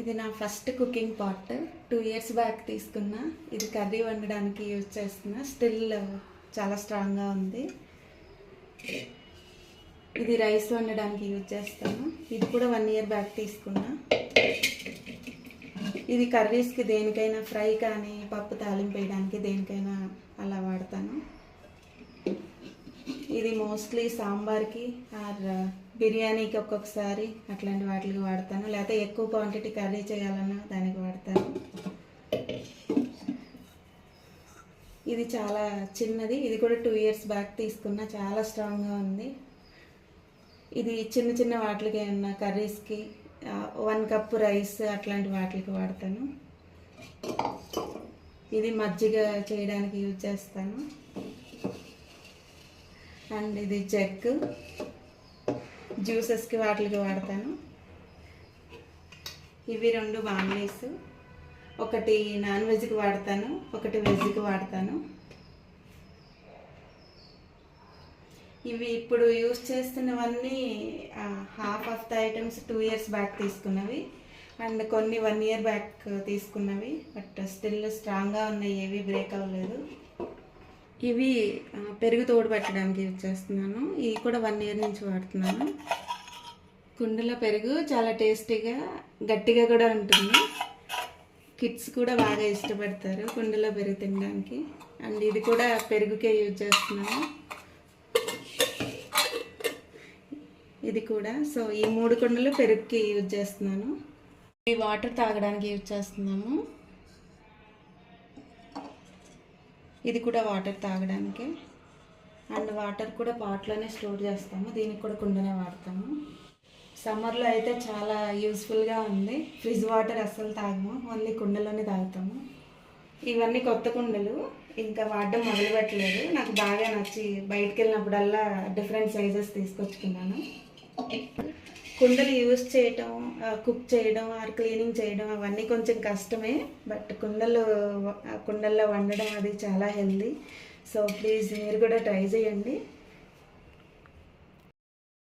ఇది నా first cooking pot two years back తీసుకున్న. ఇది కర్రీ వండడానికి యూజ్ చేస్తున్న. స్టిల్ uh, చాలా స్ట్రాంగ్గా ఉంది. ఇది రైస్ వండడానికి యూజ్ చేస్తాను. ఇది కూడా వన్ ఇయర్ బ్యాక్ తీసుకున్నా. ఇది కర్రీస్కి దేనికైనా ఫ్రై కానీ పప్పు తాలింపు వేయడానికి దేనికైనా అలా వాడతాను. ఇది మోస్ట్లీ సాంబార్కి బిర్యానీకి ఒక్కొక్కసారి అట్లాంటి వాటికి వాడతాను. లేకపోతే ఎక్కువ క్వాంటిటీ కర్రీ చేయాలన్నా దానికి వాడతాను. ఇది చాలా చిన్నది. ఇది కూడా టూ ఇయర్స్ బ్యాక్ తీసుకున్న. చాలా స్ట్రాంగ్గా ఉంది. ఇది చిన్న చిన్న వాటికి ఏమన్నా కర్రీస్కి వన్ కప్ రైస్ అట్లాంటి వాటికి వాడతాను. ఇది మజ్జిగ చేయడానికి యూజ్ చేస్తాను. అండ్ ఇది జగ్. జ్యూసెస్కి వాటికి వాడతాను. ఇవి రెండు బాండ్లీస్ ఒకటి నాన్ వెజ్కి వాడతాను ఒకటి వెజ్కి వాడతాను. ఇవి ఇప్పుడు use చేస్తున్నవన్నీ half of the items two years back తీసుకున్నవి. And కొన్ని వన్ ఇయర్ బ్యాక్ తీసుకున్నవి. బట్ స్టిల్ స్ట్రాంగ్గా ఉన్నాయి ఏవి బ్రేక్ అవ్వలేదు. ఇవి పెరుగు తోడు పెట్టడానికి యూజ్ చేస్తున్నాను. ఇవి కూడా వన్ ఇయర్ నుంచి వాడుతున్నాను. కుండలో పెరుగు చాలా టేస్టీగా గట్టిగా కూడా ఉంటుంది. కిడ్స్ కూడా బాగా ఇష్టపడతారు కుండలో పెరుగు తినడానికి. అండ్ ఇది కూడా పెరుగుకే యూజ్ చేస్తున్నాను. ఇది కూడా. సో ఈ మూడు కుండలు పెరుగుకి యూజ్ చేస్తున్నాను. ఈ వాటర్ తాగడానికి యూజ్ చేస్తున్నాము. ఇది కూడా వాటర్ తాగడానికి. అండ్ వాటర్ కూడా పాట్లోనే స్టోర్ చేస్తాము. దీనికి కూడా కుండనే వాడతాము. సమ్మర్లో అయితే చాలా యూస్ఫుల్గా ఉంది. ఫ్రిడ్జ్ వాటర్ అస్సలు తాగము. ఓన్లీ కుండలోనే తాగుతాము. ఇవన్నీ కొత్త కుండలు. ఇంకా వాడడం మొదలు పెట్టలేదు. నాకు బాగా నచ్చి బయటికి వెళ్ళినప్పుడల్లా డిఫరెంట్ సైజెస్ తీసుకొచ్చుకున్నాను. కుండలు యూస్ చేయటం కుక్ చేయడం ఆర్ క్లీనింగ్ చేయడం అవన్నీ కొంచెం కష్టమే. బట్ కుండలు కుండల్లో వండడం అది చాలా హెల్దీ సో ప్లీజ్ మీరు కూడా ట్రై చేయండి.